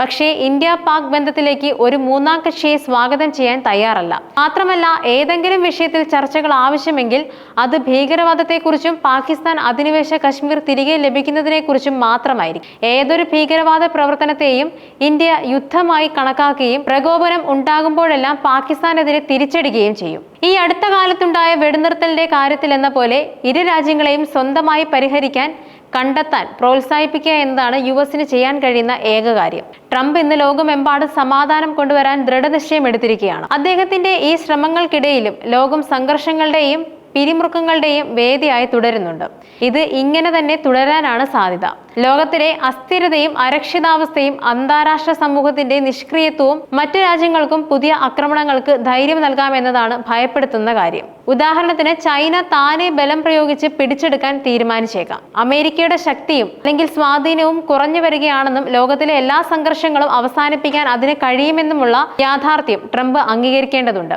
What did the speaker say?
പക്ഷേ ഇന്ത്യ പാക് ബന്ധത്തിലേക്ക് ഒരു മൂന്നാം കക്ഷിയെ സ്വാഗതം ചെയ്യാൻ തയ്യാറല്ല. മാത്രമല്ല ഏതെങ്കിലും വിഷയത്തിൽ ചർച്ചകൾ ആവശ്യമെങ്കിൽ അത് ഭീകരവാദത്തെക്കുറിച്ചും പാകിസ്ഥാൻ അധിനിവേശ കശ്മീർ തിരികെ ലഭിക്കുന്നതിനെക്കുറിച്ചും മാത്രമായിരിക്കും. ഏതൊരു ഭീകരവാദ പ്രവർത്തനത്തെയും ഇന്ത്യ യുദ്ധമായി കണക്കാക്കുകയും പ്രകോപനം ഉണ്ടാകുമ്പോഴെല്ലാം പാകിസ്ഥാനെതിരെ തിരിച്ചടിക്കുകയും ചെയ്യും. ഈ അടുത്ത കാലത്തുണ്ടായ വെടിനിർത്തലിന്റെ കാര്യത്തിൽ എന്ന പോലെ ഇരു രാജ്യങ്ങളെയും സ്വന്തമായി പരിഹരിക്കാൻ കണ്ടെത്താൻ പ്രോത്സാഹിപ്പിക്കുക എന്നതാണ് യു എസിന് ചെയ്യാൻ കഴിയുന്ന ഏക കാര്യം. ട്രംപ് ഇന്ന് ലോകമെമ്പാടും സമാധാനം കൊണ്ടുവരാൻ ദൃഢനിശ്ചയം എടുത്തിരിക്കുകയാണ് അദ്ദേഹത്തിന്റെ ഈ ശ്രമങ്ങൾക്കിടയിലും ലോകം സംഘർഷങ്ങളുടെയും പിരിമുറുക്കങ്ങളുടെയും വേദിയായി തുടരുന്നുണ്ട്. ഇത് ഇങ്ങനെ തന്നെ തുടരാനാണ് സാധ്യത. ലോകത്തിലെ അസ്ഥിരതയും അരക്ഷിതാവസ്ഥയും അന്താരാഷ്ട്ര സമൂഹത്തിന്റെ നിഷ്ക്രിയത്വവും മറ്റു രാജ്യങ്ങൾക്കും പുതിയ ആക്രമണങ്ങൾക്ക് ധൈര്യം നൽകാമെന്നതാണ് ഭയപ്പെടുത്തുന്ന കാര്യം. ഉദാഹരണത്തിന് ചൈന താനെ ബലം പ്രയോഗിച്ച് പിടിച്ചെടുക്കാൻ തീരുമാനിച്ചേക്കാം. അമേരിക്കയുടെ ശക്തിയും അല്ലെങ്കിൽ സ്വാധീനവും കുറഞ്ഞു വരികയാണെന്നും ലോകത്തിലെ എല്ലാ സംഘർഷങ്ങളും അവസാനിപ്പിക്കാൻ അതിന് കഴിയുമെന്നുമുള്ള യാഥാർത്ഥ്യം ട്രംപ് അംഗീകരിക്കേണ്ടതുണ്ട്.